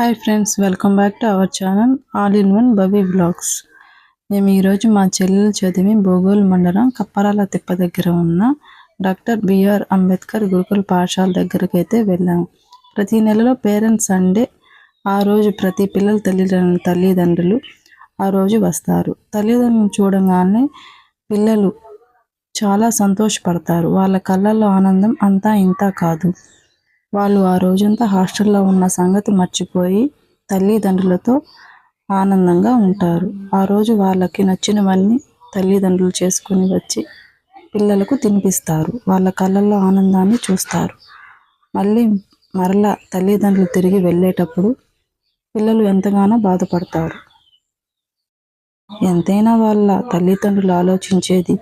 Hi friends welcome back to our channel all in one Babi vlogs. మేము ఈరోజు మా చెల్లెలు చదివి భూగోల్ మండలం కప్పరాల తిప్ప దగ్గర ఉన్న డాక్టర్ బిఆర్ అంబేద్కర్ గురుకుల పాఠశాల దగ్గరికి అయితే వెళ్ళాము ప్రతి నెలలో పేరెంట్స్ సండే ఆ రోజు ప్రతి పిల్లల తల్లిదండ్రులు తల్లిదండ్రులు ఆ రోజు వస్తారు. తల్లిదండ్రులు చూడగానే పిల్లలు చాలా సంతోషపడతారు. వాళ్ళ కళ్ళల్లో ఆనందం అంతా ఇంత కాదు. వాళ్ళు ఆ రోజంతా హాస్టల్లో ఉన్న సంగతి మర్చిపోయి తల్లిదండ్రులతో ఆనందంగా ఉంటారు. ఆ రోజు వాళ్ళకి నచ్చినవన్నీ తల్లిదండ్రులు చేసుకుని వచ్చి పిల్లలకు తినిపిస్తారు. వాళ్ళ కళ్ళల్లో ఆనందాన్ని చూస్తారు. మళ్ళీ మరలా తల్లిదండ్రులు తిరిగి వెళ్ళేటప్పుడు పిల్లలు ఎంతగానో బాధపడతారు. ఎంతైనా వాళ్ళ తల్లిదండ్రులు ఆలోచించేది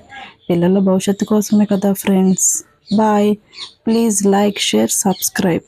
పిల్లల భవిష్యత్తు కోసమే కదా friends. Bye. Please like, share, subscribe.